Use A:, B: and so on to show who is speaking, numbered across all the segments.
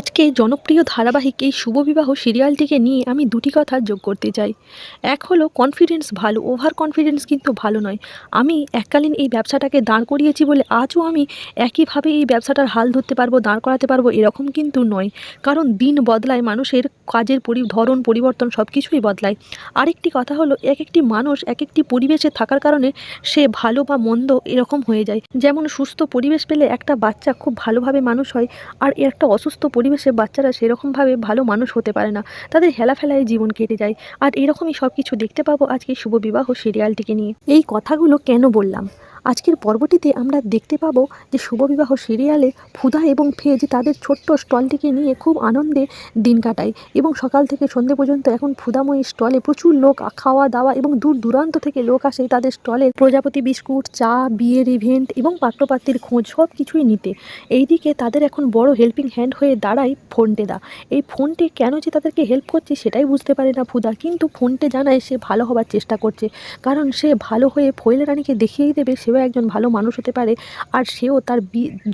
A: আজকে জনপ্রিয় ধারাবাহিক এই শুভবিবাহ সিরিয়ালটিকে নিয়ে আমি দুটি কথা যোগ করতে চাই। এক হলো কনফিডেন্স ভালো ওভার কনফিডেন্স কিন্তু ভালো নয়। আমি এককালীন এই ব্যবসাটাকে দাঁড় করিয়েছি বলে আজও আমি একইভাবে এই ব্যবসাটার হাল ধরতে পারব, দাঁড় করাতে পারব এরকম কিন্তু নয়। কারণ দিন বদলায়, মানুষের কাজের পরি ধরন, পরিবর্তন সব কিছুই বদলায়। আরেকটি কথা হলো এক একটি মানুষ এক একটি পরিবেশে থাকার কারণে সে ভালো বা মন্দ এরকম হয়ে যায়। যেমন সুস্থ পরিবেশ পেলে একটা বাচ্চা খুব ভালোভাবে মানুষ হয়, আর একটা অসুস্থ পরিবেশে বাচ্চারা সেরকমভাবে ভালো মানুষ হতে পারে না। তাদের হেলাফেলায় জীবন কেটে যায়। আর এরকমই সব কিছু দেখতে পাবো আজকে শুভ বিবাহ সিরিয়ালটিকে নিয়ে। এই কথাগুলো কেন বললাম? আজকের পর্বটিতে আমরা দেখতে পাবো যে শুভবিবাহ সিরিয়ালে ফুদা এবং ফেজ তাদের ছোট্ট স্টলটিকে নিয়ে খুব আনন্দে দিন কাটায় এবং সকাল থেকে সন্ধে পর্যন্ত এখন ফুদাময়ী স্টলে প্রচুর লোক খাওয়া দাওয়া এবং দূর দূরান্ত থেকে লোক আসে তাদের স্টলের প্রজাপতি বিস্কুট, চা, বিয়ের ইভেন্ট এবং পাত্রপাত্রীর খোঁজ সব কিছুই নিতে। এইদিকে তাদের এখন বড় হেল্পিং হ্যান্ড হয়ে দাঁড়ায় ফোনটেদা। এই ফোনটে কেন যে তাদেরকে হেল্প করছে সেটাই বুঝতে পারে না ফুদা, কিন্তু ফোনটে জানায় সে ভালো হবার চেষ্টা করছে। কারণ সে ভালো হয়ে ফয়েল রানীকে দেখিয়েই দেবে সেও একজন ভালো মানুষ হতে পারে, আর সেও তার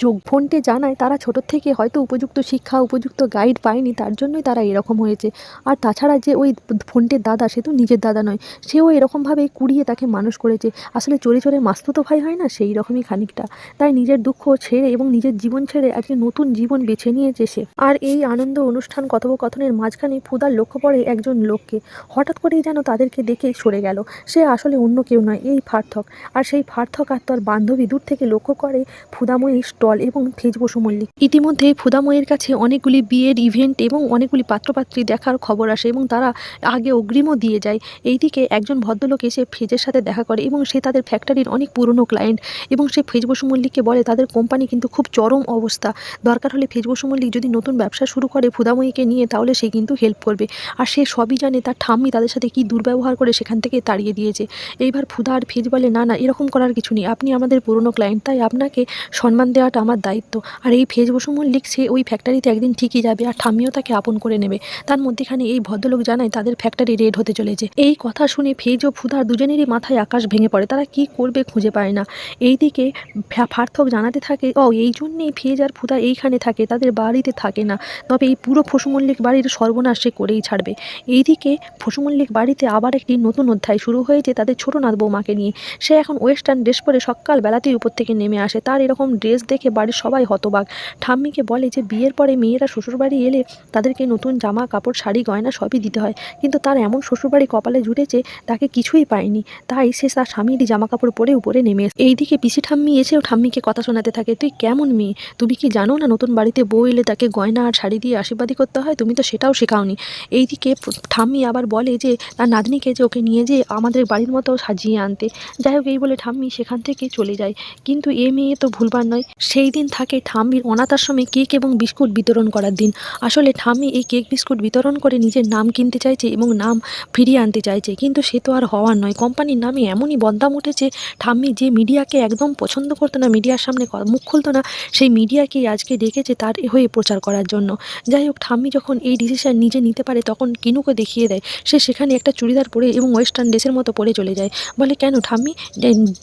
A: যোগ ফোনটে জানায় তারা ছোটোর থেকে হয়তো উপযুক্ত শিক্ষা, উপযুক্ত গাইড পায়নি, তার জন্যই তারা এরকম হয়েছে। আর তাছাড়া যে ওই ফোনটের দাদা, সে তো নিজের দাদা নয়, সেও এরকমভাবে কুড়িয়ে তাকে মানুষ করেছে। আসলে চোরে চোরে মাস্তুতো ভাই হয় না? সেই রকমই খানিকটা। তাই নিজের দুঃখ ছেড়ে এবং নিজের জীবন ছেড়ে আজকে নতুন জীবন বেছে নিয়েছে সে। আর এই আনন্দ অনুষ্ঠান কথোপকথনের মাঝখানে ফুদার লক্ষ্য পড়ে একজন লোককে। হঠাৎ করেই যেন তাদেরকে দেখে সরে গেল। সে আসলে অন্য কেউ নয়, এই ফার্থক আর সেই ফার্থক আর তার বান্ধবী দূর থেকে লক্ষ্য করে ফুদাময়ীর স্টল এবং ফেজ বসু মল্লিক। ইতিমধ্যে ফুদাময়ের কাছে অনেকগুলি বিয়ের ইভেন্ট এবং অনেকগুলি পাত্রপাত্রী দেখার খবর আসে এবং তারা আগে অগ্রিমও দিয়ে যায়। এইদিকে একজন ভদ্রলোক এসে ফেজের সাথে দেখা করে এবং সে তাদের ফ্যাক্টরির অনেক পুরনো ক্লায়েন্ট এবং সে ফেজ বসু মল্লিককে বলে, তাদের কোম্পানি কিন্তু খুব চরম অবস্থা। দরকার হলে ফেজ বসু মল্লিক যদি নতুন ব্যবসা শুরু করে ফুদাময়ীকে নিয়ে, তাহলে সে কিন্তু হেল্প করবে। আর সে সবই জানে তার ঠাম্মি তাদের সাথে কী দুর্ব্যবহার করে সেখান থেকে তাড়িয়ে দিয়েছে। এইবার ফুদা আর ফেজ বলে, না না, এরকম করার কিছু নেই আপনি আমাদের পুরনো ক্লায়েন্ট তাই আপনাকে সম্মান দেওয়াটা আমার দায়িত্ব। আর এই ফেজ বসু মল্লিক সে ওই ফ্যাক্টরিতে একদিন ঠিকই যাবে আর ঠাম্মিও তাকে আপন করে নেবে। তার মধ্যেখানে এই ভদ্রলোক জানায়, তাদের ফ্যাক্টরি রেড হতে চলেছে। এই কথা শুনে ফেজ ও ফুদার দুজনেরই মাথায় আকাশ ভেঙে পড়ে। তারা কি করবে খুঁজে পায় না। এইদিকে ফ্যা- ফার্থক জানাতে থাকে, ও, এই জন্যেই ফেজ আর ফুদা এইখানে থাকে, তাদের বাড়িতে থাকে না। তবে এই পুরো ফসু মল্লিক বাড়ির সর্বনাশ সে করেই ছাড়বে। এইদিকে ফসু মল্লিক বাড়িতে আবার একটি নতুন অধ্যায় শুরু হয়েছে তাদের ছোটো নাথ বৌমাকে নিয়ে। সে এখন ওয়েস্টার্ন ড্রেস পরে সকাল বেলাতেই উপর থেকে নেমে আসে। তার এরকম ড্রেস দেখে বাড়ির সবাই হতবাক। ঠাম্মিকে বলে যে, বিয়ের পরে মেয়েরা শ্বশুরবাড়ি এলে তাদেরকে নতুন জামা, কাপড়, শাড়ি, গয়না সবই দিতে হয়। কিন্তু তার এমন শ্বশুরবাড়ি কপালে জুটেছে, তাকে কিছুই পায়নি। তাই সে তার স্বামীরই জামা কাপড় পরে উপরে নেমে এইদিকে পিসি ঠাম্মি এসেও ঠাম্মিকে কথা শোনাতে থাকে, তুই কেমন মেয়ে? তুমি কি জানো না নতুন বাড়িতে বউ এলে তাকে গয়না আর শাড়ি দিয়ে আশীর্বাদী করতে হয়? তুমি তো সেটাও শেখাওনি। এইদিকে ঠাম্মি আবার বলে যে, তার নাতনিকে যে ওকে নিয়ে যে আমাদের বাড়ির মতো সাজিয়ে আনতে। যাই হোক, এই বলে ঠাম্মি সেখান থেকে চলে যায়। কিন্তু এ মেয়ে তো ভুলবার নয়। সেই দিন থাকে ঠাম্মির অনাথ আশ্রমে কেক এবং বিস্কুট বিতরণ করার দিন। আসলে ঠাম্মি এই কেক বিস্কুট বিতরণ করে নিজের নাম কিনতে চাইছে এবং নাম ফিরিয়ে আনতে চাইছে। কিন্তু সে তো আর হওয়ার নয়। কোম্পানির নামে এমনই বদনাম উঠেছে, ঠাম্মি যে মিডিয়াকে একদম পছন্দ করতো না, মিডিয়ার সামনে মুখ খুলতো না, সেই মিডিয়াকেই আজকে ডেকেছে তার হয়ে প্রচার করার জন্য। যাই হোক, ঠাম্মি যখন এই ডিসিশন নিজে নিতে পারে, তখন কিনুকে দেখিয়ে দেয়। সে সেখানে একটা চুড়িদার পরে এবং ওয়েস্টার্ন ড্রেসের মতো পরে চলে যায়। বলে, কেন ঠাম্মি?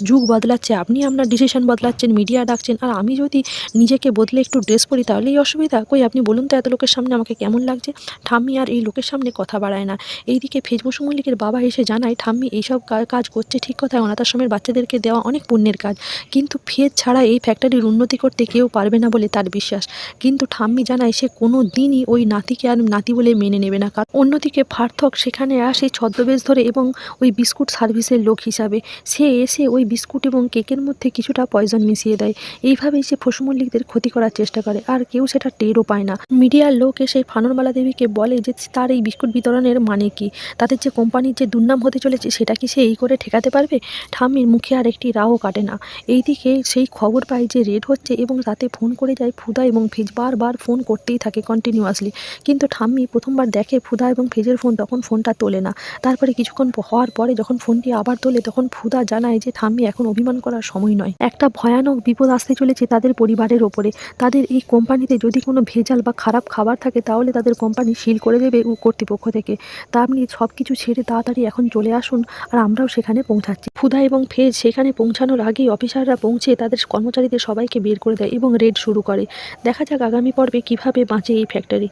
A: যুগ বদলাচ্ছে, আপনি আপনার ডিসিশন বদলাচ্ছেন মিডিয়া ডাকছেন, আর আমি যদি নিজেকে বদলে একটু ড্রেস পরি তাহলেই অসুবিধা কই? আপনি বলুন তো এত লোকের সামনে আমাকে কেমন লাগছে? ঠাম্মি আর এই লোকের সামনে কথা বাড়ায় না। এইদিকে ফেজবসু মল্লিকের বাবা এসে জানায়, ঠাম্মি, এইসব কাজ করছে ঠিক কথা অনাথ আশ্রমের বাচ্চাদেরকে দেওয়া অনেক পুণ্যের কাজ। কিন্তু ফেজ ছাড়া এই ফ্যাক্টরির উন্নতি করতে কেউ পারবে না বলে তার বিশ্বাস। কিন্তু ঠাম্মি জানায়, সে কোনো দিনই ওই নাতিকে আর নাতি বলে মেনে নেবে না। কারণ অন্যদিকে ফার্থক সেখানে আসে ছদ্মবেশ ধরে এবং ওই বিস্কুট সার্ভিসের লোক হিসাবে। সে এসে ওই বিস্কুট এবং কেকের মধ্যে কিছুটা পয়জন মিশিয়ে দেয়। এইভাবেই সে ফসু মল্লিকদের ক্ষতি করার চেষ্টা করে, আর কেউ সেটা টেরও পায় না। মিডিয়ার লোক এসে ফানরমালা দেবীকে বলে যে, তার এই বিস্কুট বিতরণের মানে কি? তাদের যে কোম্পানির যে দুর্নাম হতে চলেছে, সেটা কি সে এই করে ঠেকাতে পারবে? ঠাম্মির মুখে আর একটি রাও কাটে না। এইদিকে সেই খবর পায় যে, রেড হচ্ছে এবং তাতে ফোন করে যায় ফুদা এবং ফেজ বারবার ফোন করতেই থাকে কন্টিনিউয়াসলি কিন্তু ঠাম্মি প্রথমবার দেখে ফুদা এবং ফেজের ফোন, তখন ফোনটা তোলে না। তারপরে কিছুক্ষণ হওয়ার পরে যখন ফোনটি আবার তোলে, তখন ফুদা জানায় যে, ঠাম্মি এখন অভিমান করার সময় নয়। একটা ভয়ানক বিপদ আসতে চলেছে তাদের পরিবারের ওপরে। তাদের এই কোম্পানিতে যদি কোনো ভেজাল বা খারাপ খাবার থাকে, তাহলে তাদের কোম্পানি সিল করে দেবে উ- কর্তৃপক্ষ থেকে। তা আপনি সব কিছু ছেড়ে তাড়াতাড়ি এখন চলে আসুন আর আমরাও সেখানে পৌঁছাচ্ছি। ফুদা এবং ফেজ সেখানে পৌঁছানোর আগেই অফিসাররা পৌঁছে তাদের কর্মচারীদের সবাইকে বের করে দেয় এবং রেড শুরু করে। দেখা যাক আগামী পর্বে কীভাবে বাঁচে এই ফ্যাক্টরি।